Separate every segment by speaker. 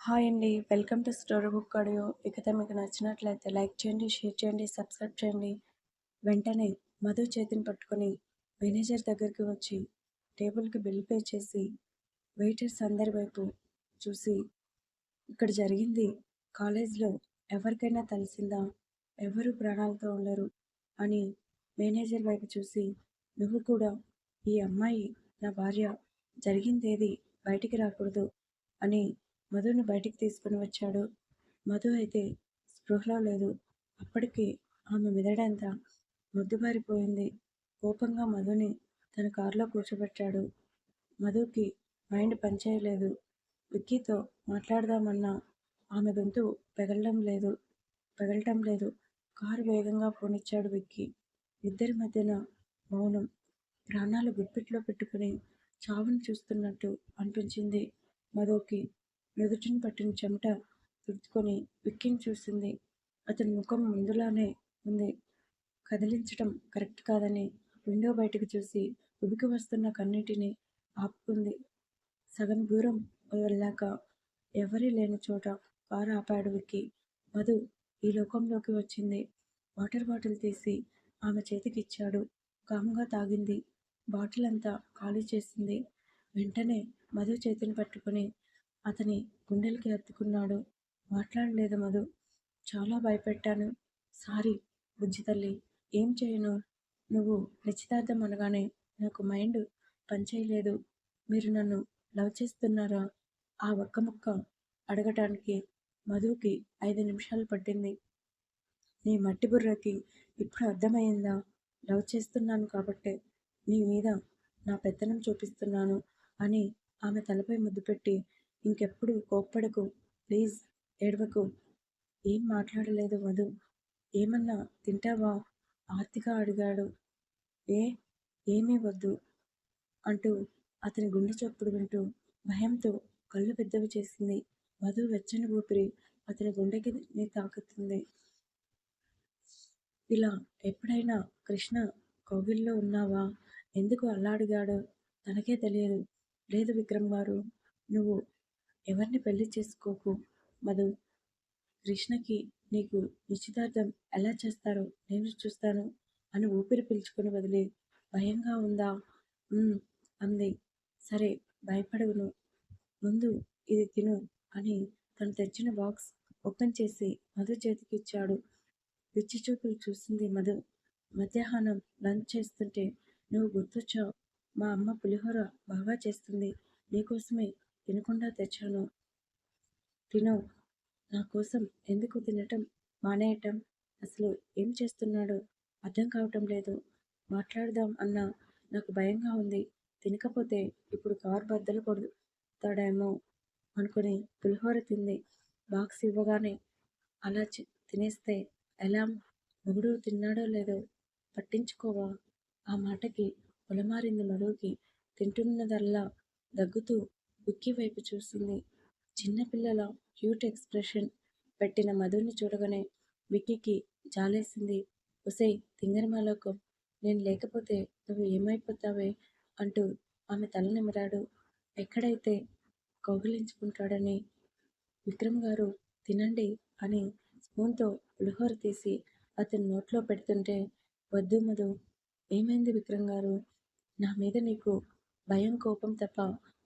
Speaker 1: Hi అండి. Welcome to story book audio. ఇకతే మీకు నచ్చినట్లయితే లైక్ చేయండి షేర్ చేయండి సబ్స్క్రైబ్ చేయండి. వెంటనే మధు చేతిని పట్టుకొని మేనేజర్ దగ్గరికి వచ్చి టేబుల్కి బిల్ పే చేసి వెయిటర్స్ అందరి వైపు చూసి ఇక్కడ జరిగింది. కాలేజ్లో ఎవరికైనా తెలిసిందా? ఎవరు ప్రాణాలతో ఉండరు? అని మేనేజర్ వైపు చూసి నువ్వు కూడా ఈ అమ్మాయి నా భార్య జరిగిందేది బయటికి రాకూడదు అని మధుని బయటికి తీసుకుని వచ్చాడు. మధు అయితే స్పృహలో లేదు. అప్పటికి ఆమె మెదడంతా ముద్దుబారిపోయింది కోపంగా మధుని తన కారులో కూర్చోబెట్టాడు. మధుకి మైండ్ పనిచేయలేదు. విక్కీతో మాట్లాడదామన్నా ఆమె గొంతు పెగలడం లేదు. పెగలటం లేదు. కారు వేగంగా పోనిచ్చాడు విక్కీ. ఇద్దరి మధ్యన మౌనం. ప్రాణాలు గుప్పిట్లో పెట్టుకుని చావును చూస్తున్నట్టు అనిపించింది మధుకి. నుదుటిని పట్టిన చెమట తుడుచుకొని విక్కిని చూసింది. అతని ముఖం ముందులానే ఉంది. కదిలించటం కరెక్ట్ కాదని విండో బయటకు చూసి ఉబికి వస్తున్న కన్నిటిని ఆపుకుంది. సగం దూరం వెళ్ళాక ఎవరీ లేని చోట కారు ఆపాడు విక్కి. మధు ఈ లోకంలోకి వచ్చింది. వాటర్ బాటిల్ తీసి ఆమె చేతికి ఇచ్చాడు కాముగా తాగింది. బాటిల్ అంతా ఖాళీ చేసింది. వెంటనే మధు చేతిని పట్టుకొని అతని గుండెలకి హత్తుకున్నాడు మాట్లాడలేదు మధు. చాలా భయపెట్టాను. సారీ బుజ్జి తల్లి. ఏం చేయను? నువ్వు నిశ్చితార్థం అనగానే నాకు మైండ్ పనిచేయలేదు. మీరు నన్ను లవ్ చేస్తున్నారా? ఆ ఒక్క ముక్క అడగటానికి మధుకి ఐదు నిమిషాలు పట్టింది. నీ మట్టి బుర్రకి ఇప్పుడు అర్థమైందా? లవ్ చేస్తున్నాను కాబట్టే నీ మీద నా పెత్తనం చూపిస్తున్నాను అని ఆమె తలపై ముద్దు పెట్టి ఇంకెప్పుడు కోప్పడకు ప్లీజ్ ఏడవకు. ఏం మాట్లాడలేదు వధు. ఏమన్నా తింటావా? ఆర్తిగా అడిగాడు. ఏ ఏమీ వద్దు అంటూ అతని గుండె చప్పుడు వింటూ భయంతో కళ్ళు పెద్దవి చేసింది. వధు వెచ్చని ఊపిరి అతని గుండెకి తాకుతుంది. ఇలా ఎప్పుడైనా కృష్ణ కోవిల్లో ఉన్నావా? ఎందుకు అలా అడిగాడో? తనకే తెలియదు. లేదు విక్రమ్ గారు నువ్వు ఎవరిని పెళ్ళి చేసుకోకు? మధు. కృష్ణకి నీకు నిశ్చితార్థం ఎలా చేస్తారో నేను చూస్తాను అని ఊపిరి పీల్చుకుని వదిలి. భయంగా ఉందా? అంది. సరే భయపడవును. ముందు ఇది తిను అని తను తెచ్చిన బాక్స్ ఓపెన్ చేసి మధు చేతికి ఇచ్చాడు పిచ్చి చూపులు చూసింది మధు. మధ్యాహ్నం లంచ్ చేస్తుంటే నువ్వు గుర్తొచ్చావు. మా అమ్మ పులిహోర బాగా చేస్తుంది. నీకోసమే తినకుండా తెచ్చాను. తిను నా కోసం ఎందుకు తినటం? మానేయటం? అసలు ఏం చేస్తున్నాడు? అర్థం కావటం లేదు. మాట్లాడదాం అన్నా నాకు భయంగా ఉంది. తినకపోతే ఇప్పుడు కారు బద్దలు కొడతాడేమో అనుకుని పులిహోర తింది. బాక్స్ ఇవ్వగానే అలా తినేస్తే ఎలా? మొగుడు తిన్నాడో లేదో పట్టించుకోవా? ఆ మాటకి పొలమారింది మధుకి. తింటున్నదల్లా దగ్గుతూ బుక్కి వైపు చూసింది. చిన్నపిల్లల క్యూట్ ఎక్స్ప్రెషన్ పెట్టిన మధుని చూడగానే విక్కీకి జాలేసింది. ఒసే తింగరమాలోకం నేను లేకపోతే నువ్వు ఏమైపోతావే అంటూ ఆమె తల నిమిరాడు ఎక్కడైతే కౌగిలించుకుంటాడని విక్రమ్ గారు తినండి అని స్పూన్తో పులిహోర తీసి అతని నోట్లో పెడుతుంటే వద్దు మధు ఏమైంది విక్రమ్ గారు? నా మీద నీకు భయం కోపం తప్ప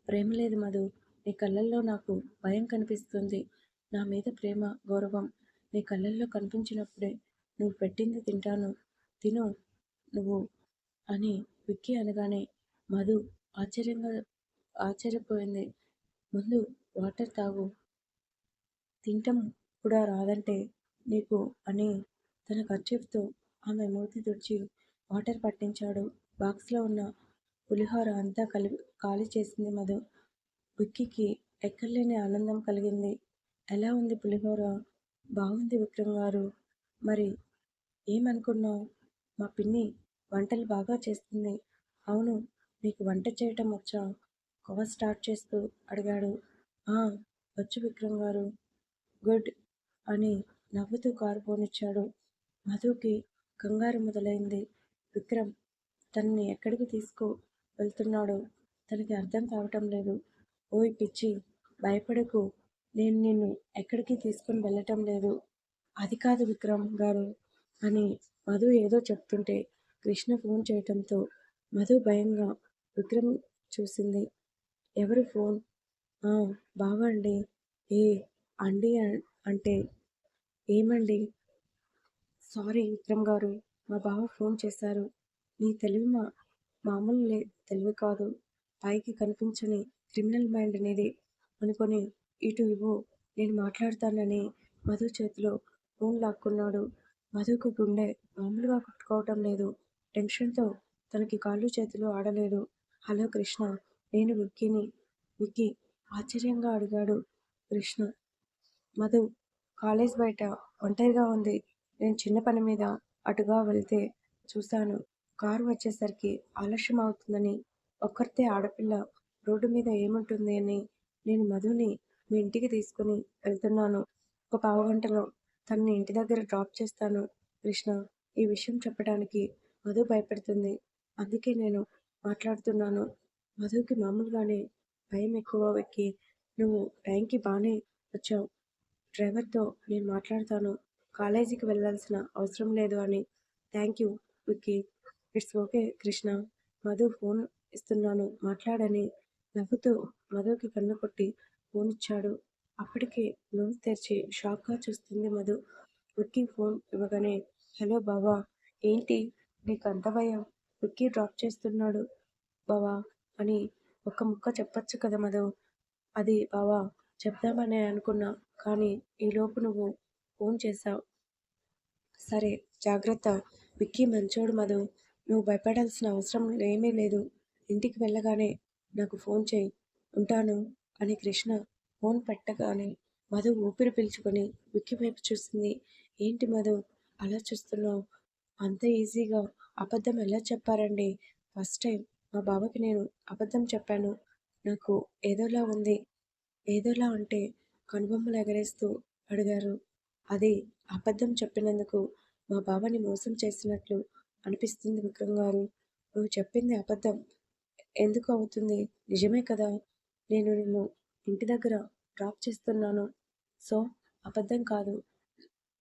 Speaker 1: ప్రేమ లేదు మధు. నీ కళ్ళల్లో నాకు భయం కనిపిస్తుంది. నా మీద ప్రేమ గౌరవం నీ కళ్ళల్లో కనిపించినప్పుడే నువ్వు పెట్టింది తింటాను. తిను నువ్వు అని విక్కీ అనగానే మధు ఆశ్చర్యంగా ఆశ్చర్యపోయింది. ముందు వాటర్ తాగు. తింటం కూడా రాదంటే నీకు అని తన ఖర్చుతో ఆమె మూతి తుడిచి వాటర్ పట్టించాడు. బాక్స్లో ఉన్న పులిహోర అంతా కలిపి ఖాళీ చేసింది మధు. విక్కీకి ఎక్కడలేని ఆనందం కలిగింది. ఎలా ఉంది పులిహోర? బాగుంది విక్రమ్ గారు. మరి ఏమనుకున్నావు? మా పిన్ని వంటలు బాగా చేస్తుంది. అవును నీకు వంట చేయటం వచ్చా? కవర్ స్టార్ట్ చేస్తూ అడిగాడు. వచ్చు విక్రమ్ గారు. గుడ్ అని నవ్వుతూ కారు పోనిచ్చాడు. మధుకి కంగారు మొదలైంది. విక్రమ్ తనని ఎక్కడికి తీసుకో? వెళ్తున్నాడో. తనకి అర్థం కావటం లేదు. ఓయ్ పిచ్చి భయపడకు. నేను నిన్ను ఎక్కడికి తీసుకొని వెళ్ళటం లేదు. అది కాదు విక్రమ్ గారు అని మధు ఏదో చెప్తుంటే కృష్ణ ఫోన్ చేయటంతో మధు భయంగా విక్రమ్ చూసింది. ఎవరు ఫోన్? బావా అండి. ఏ అండి అంటే ఏమండి? సారీ విక్రమ్ గారు మా బావ ఫోన్ చేశారు. నీ తెలివి మా మామూలు తెలివి కాదు. పైకి కనిపించని క్రిమినల్ మైండ్ అనేది అనుకొని ఇటు ఇవ్వు నేను మాట్లాడతానని మధు చేతిలో ఫోన్ లాక్కున్నాడు. మధుకు గుండె మామూలుగా కొట్టుకోవటం లేదు. టెన్షన్తో తనకి కాళ్ళు చేతులు ఆడలేదు. హలో కృష్ణ నేను విక్కీని విక్కీ ఆశ్చర్యంగా అడిగాడు కృష్ణ. మధు కాలేజ్ బయట ఒంటరిగా ఉంది. నేను చిన్న పని మీద అటుగా వెళ్తే చూశాను కారు వచ్చేసరికి ఆలస్యం అవుతుందని ఒక్కరితే ఆడపిల్ల రోడ్డు మీద ఏముంటుంది అని నేను మధుని మీ ఇంటికి తీసుకుని వెళ్తున్నాను. ఒక పావు గంటలో తనని ఇంటి దగ్గర డ్రాప్ చేస్తాను. కృష్ణ ఈ విషయం చెప్పడానికి మధు భయపడుతుంది. అందుకే నేను మాట్లాడుతున్నాను. మధుకి మామూలుగానే భయం ఎక్కువ ఎక్కి నువ్వు టైంకి బాగానే వచ్చావు. డ్రైవర్తో నేను మాట్లాడతాను. కాలేజీకి వెళ్ళాల్సిన అవసరం లేదు అని thank you Vicky. It's okay Krishna Madhu phone ఇస్తున్నాను మాట్లాడని నవ్వుతూ మధుకి కన్ను కొట్టి ఫోన్ ఇచ్చాడు. అప్పటికే నోరు తెరిచి షాక్గా చూస్తుంది మధు. విక్కీ ఫోన్ ఇవ్వగానే హలో బావా ఏంటి నీకు అంత భయం? విక్కీ డ్రాప్ చేస్తున్నాడు బావా అని ఒక్క ముక్క చెప్పొచ్చు కదా మధు. అది బావా చెప్దామనే అనుకున్నా కానీ ఈలోపు నువ్వు ఫోన్ చేశావు. సరే జాగ్రత్త. విక్కీ మంచోడు మధు. నువ్వు భయపడాల్సిన అవసరం ఏమీ లేదు. ఇంటికి వెళ్ళగానే నాకు ఫోన్ చేయి. ఉంటాను అని కృష్ణ ఫోన్ పెట్టగానే మధు ఊపిరి పీల్చుకొని విక్కి వైపు చూసింది. ఏంటి మధు? అలా చూస్తున్నావు? అంత ఈజీగా అబద్ధం ఎలా చెప్పారండి? ఫస్ట్ టైం మా బావకి నేను అబద్ధం చెప్పాను. నాకు ఏదోలా ఉంది. ఏదోలా అంటే కనుబొమ్మలు ఎగరేస్తూ అడిగారు. అది అబద్ధం చెప్పినందుకు మా బావని మోసం చేసినట్లు అనిపిస్తుంది విక్రమ్ గారు. నువ్వు చెప్పింది అబద్ధం. ఎందుకు అవుతుంది? నిజమే కదా. నేను నిన్ను ఇంటి దగ్గర డ్రాప్ చేస్తున్నాను. సో అబద్ధం కాదు.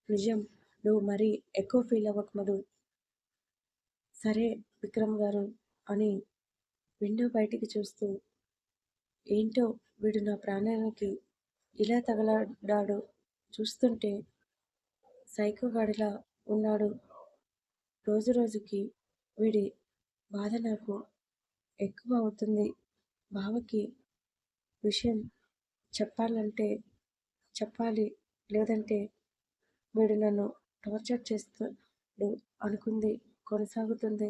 Speaker 1: నిజం. నువ్వు మరీ ఎక్కువ ఫీల్ అవ్వకు మధు సరే విక్రమ్ గారు అని విండో బయటికి చూస్తూ ఏంటో వీడు నా ప్రాణానికి ఇలా తగలడాడు. చూస్తుంటే సైకోగాడిలా ఉన్నాడు. రోజు రోజుకి వీడి బాధ నాకు ఎక్కువ అవుతుంది. బావకి విషయం చెప్పాలంటే చెప్పాలి లేదంటే వీడు నన్ను టార్చర్ చేస్తాడు అనుకుంది కొనసాగుతుంది.